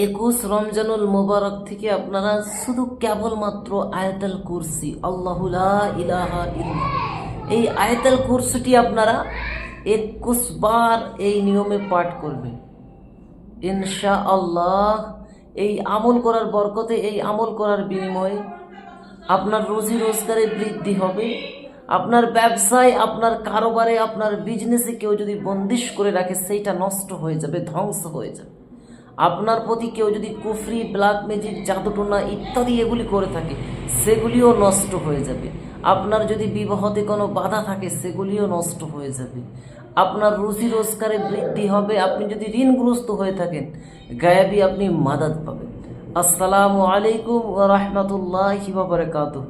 একুশ রমজানুল মোবারক থেকে আপনারা শুধু কেবলমাত্র আয়াতাল কুরসি আল্লাহুলা ইলাহা ইল্লা। এই আয়াতাল কুরসিটি আপনারা একুশ বার এই নিয়মে পাঠ করবেন। ইনশা আল্লাহ এই আমল করার বরকতে, এই আমল করার বিনিময়ে আপনার রুজি রোজগারে বৃদ্ধি হবে। আপনার ব্যবসায়, আপনার কারোবারে, আপনার বিজনেসে কেউ যদি বন্দিশ করে রাখে, সেইটা নষ্ট হয়ে যাবে, ধ্বংস হয়ে যাবে। আপনার প্রতি কেউ যদি কুফরি, ব্ল্যাক ম্যাজিক, জাদুটোনা ইত্যাদি এগুলি করে থাকে, সেগুলিও নষ্ট হয়ে যাবে। আপনার যদি বিবাহতে কোনো বাধা থাকে, সেগুলিও নষ্ট হয়ে যাবে। আপনার রুজি রোজগারে বৃদ্ধি হবে, আপনি যদি ঋণগ্রস্ত হয়ে থাকেন, গায়াবি আপনি মাদাত পাবেন। আসসালামু আলাইকুম রহমতুল্লাহ বাবরকাতুহ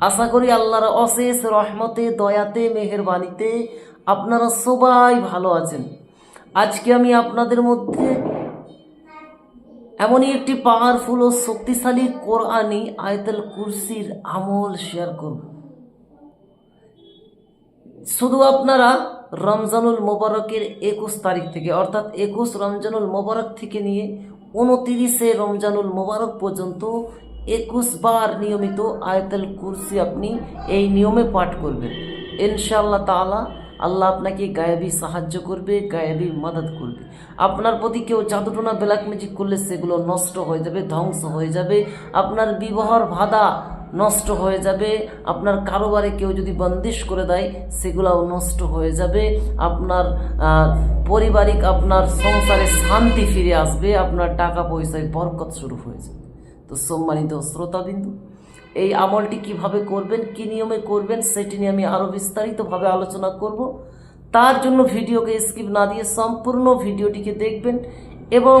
আশা করি আল্লাহর অশেষ রহমতে, দয়াতে, মেহেরবানিতে আপনারা সবাই ভালো আছেন। আজকে আমি আপনাদের মধ্যে এমনই একটি পাওয়ারফুল ও শক্তিশালী কোরআনি আয়তাল কুরসির আমল শেয়ার করব। শুধু আপনারা রমজানুল মোবারকের একুশ তারিখ থেকে, অর্থাৎ একুশ রমজানুল মোবারক থেকে নিয়ে উনতিরিশে রমজানুল মোবারক পর্যন্ত একুশ বার নিয়মিত আয়তাল কুরসি আপনি এই নিয়মে পাঠ করবেন। ইনশাআল্লাহ তাআলা আল্লাহ আপনাকে গায়েবী সাহায্য করবে, গায়েবী মাদত করবে। আপনার প্রতি কেউ জাদুটোনা ব্ল্যাক ম্যাজিক করলে সেগুলো নষ্ট হয়ে যাবে, ধ্বংস হয়ে যাবে। আপনার বিবাহর ভাদা নষ্ট হয়ে যাবে। আপনার কারোবারে কেউ যদি বন্দিশ করে দেয়, সেগুলোও নষ্ট হয়ে যাবে। আপনার পারিবারিক আপনার সংসারে শান্তি ফিরে আসবে, আপনার টাকা পয়সায় বরকত শুরু হয়ে যাবে। তো সম্মানিত শ্রোতাবিন্দু এই আমলটি কীভাবে করবেন, কি নিয়মে করবেন, সেটি নিয়ে আমি আরও বিস্তারিতভাবে আলোচনা করব। তার জন্য ভিডিওকে স্কিপ না দিয়ে সম্পূর্ণ ভিডিওটিকে দেখবেন এবং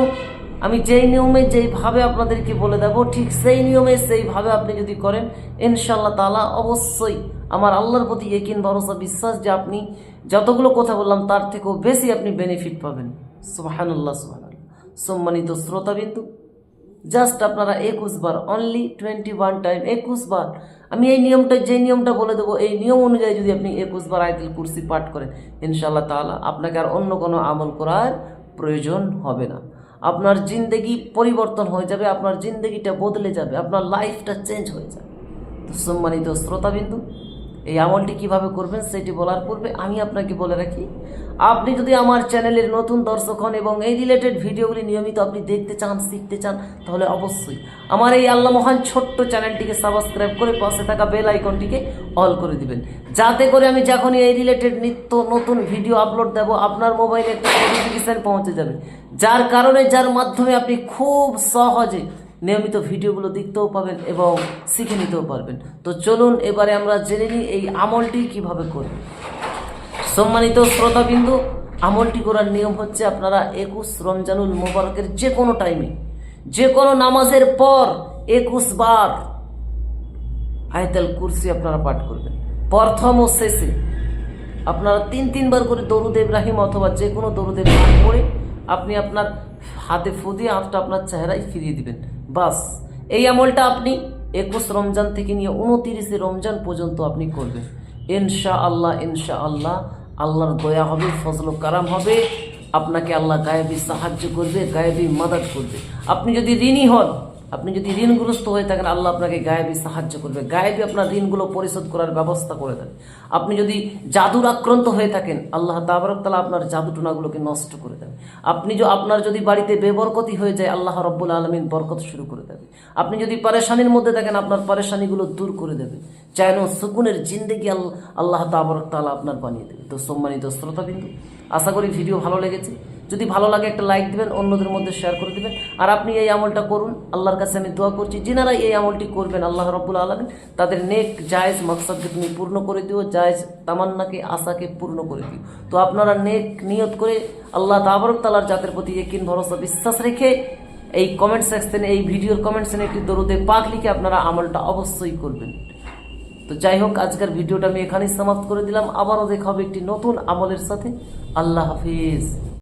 আমি যেই নিয়মে যেইভাবে আপনাদেরকে বলে দেব, ঠিক সেই নিয়মে সেইভাবে আপনি যদি করেন ইনশাল্লাহ তালা অবশ্যই আমার আল্লাহর প্রতি একিন ভরসা, বিশ্বাস যে আপনি যতগুলো কথা বললাম তার থেকেও বেশি আপনি বেনিফিট পাবেন। সুবাহানুল্লাহ সুবাহানুল্লাহ। সম্মানিত শ্রোতাবিন্দু জাস্ট আপনারা একুশ বার অনলি টোয়েন্টি ওয়ান টাইম একুশ বার। আমি এই নিয়মটা, যে নিয়মটা বলে দেবো, এই নিয়ম অনুযায়ী যদি আপনি একুশ বার আয়তুল কুরসি পাঠ করেন, ইনশাআল্লাহ তাআলা আপনাকে আর অন্য কোনো আমল করার প্রয়োজন হবে না। আপনার জিন্দগি পরিবর্তন হয়ে যাবে, আপনার জিন্দগিটা বদলে যাবে, আপনার লাইফটা চেঞ্জ হয়ে যাবে। তো সম্মানিত শ্রোতাবিন্দু এই আমলটি কীভাবে করবেন সেটি বলার পূর্বে আমি আপনাকে বলে রাখি, আপনি যদি আমার চ্যানেলের নতুন দর্শক হন এবং এই রিলেটেড ভিডিওগুলি নিয়মিত আপনি দেখতে চান, শিখতে চান, তাহলে অবশ্যই আমার এই আল্লাহ মহান ছোট্ট চ্যানেলটিকে সাবস্ক্রাইব করে পাশে থাকা বেল আইকনটিকে অল করে দিবেন। যাতে করে আমি যখনই এই রিলেটেড নিত্য নতুন ভিডিও আপলোড দেব, আপনার মোবাইলে একটা নোটিফিকেশান পৌঁছে যাবে। যার কারণে, যার মাধ্যমে আপনি খুব সহজে নিয়মিত ভিডিওগুলো দেখতেও পাবেন এবং শিখে নিতেও পারবেন। তো চলুন এবারে আমরা জেনে নিই এই আমলটি কীভাবে করবেন সম্মানিত শ্রোতাবিন্দু, আমলটি করার নিয়ম হচ্ছে আপনারা একুশ রমজানুল মোবারকের যে কোনো টাইমে যে কোনো নামাজের পর একুশ বার আয়তাল কুরসি আপনারা পাঠ করবেন। প্রথম ও শেষে আপনারা তিন, তিনবার করে দরুদ ইব্রাহিম অথবা যে কোনো দরুদ ইব্রাহিম পড়ে আপনি আপনার হাতে ফু দিয়ে হাতটা আপনার চেহারায় ফিরিয়ে দিবেন। বাস, এই আমলটা আপনি একুশ রমজান থেকে নিয়ে উনতিরিশে রমজান পর্যন্ত আপনি করবেন। ইনশা আল্লাহ ইনশা আল্লাহ আল্লাহর দয়া হবে, ফজল কারাম হবে, আপনাকে আল্লাহ গায়েবী সাহায্য করবে, গায়েবী মাদাত করবে। আপনি যদি ঋণী হন আপনি যদি ঋণগ্রস্ত হয়ে থাকেন, আল্লাহ আপনাকে গায়েবী সাহায্য করবে। গায়েবী আপনার ঋণগুলো পরিশোধ করার ব্যবস্থা করে দেবে আপনি যদি জাদুর আক্রান্ত হয়ে থাকেন, আল্লাহ তাবারক তালা আপনার জাদু টুনাগুলোকে নষ্ট করে দেবে আপনি যে আপনার যদি বাড়িতে বেবরকতি হয়ে যায়, আল্লাহ রব্বুল আলমিন বরকত শুরু করে দেবে। আপনি যদি পারেশানির মধ্যে থাকেন, আপনার পারেশানিগুলো দূর করে দেবে। চাইন সুকুনের জিন্দেগি আল্লাহ আল্লাহ তাবারক তালা আপনার বানিয়ে দেবে। তো সম্মানিত শ্রোতা শ্রোতাবিন্দু, আশা করি ভিডিও ভালো লেগেছে। যদি ভালো লাগে একটা লাইক দিবেন, অন্যদের মধ্যে শেয়ার করে দেবেন। আর আপনি এই আমলটা করুন, আল্লাহর কাছে আমি দোয়া করছি, যিনারা এই আমলটি করবেন, আল্লাহ রব্বুল আলমিন, তাদের নেক জায়েজ মকসদকে তুমি পূর্ণ করে দিও, জায়েজ তামান্নাকে, আশাকে পূর্ণ করে দিও। তো আপনারা নেক নিয়ত করে আল্লাহ তাবরক তালার জাতের প্রতি একিন ভরসা, বিশ্বাস রেখে এই কমেন্ট সেকশনে এই ভিডিওর কমেন্ট সেকশনে একটি দরুদে পাক লিখে আপনারা আমলটা অবশ্যই করবেন। তো যাই হোক, আজকের ভিডিওটা আমি এখানেই সমাপ্ত করে দিলাম। আবারও দেখা হবে একটি নতুন আমলের সাথে। আল্লাহ হাফিজ।